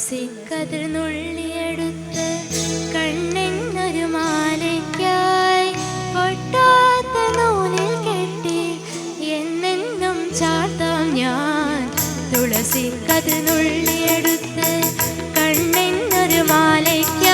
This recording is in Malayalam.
ആകാശക്കതിർ നുള്ളിയെടുത്ത് കണ്ണെന്നൊരു മാലയ്ക്കായി പൊട്ടാത്ത നൂലിൽ കെട്ടി എന്നെന്നും ചാർത്താം ഞാൻ തുളസി കതിർ നുള്ളിയെടുത്ത് കണ്ണെന്നൊരു മാലയ്ക്കായി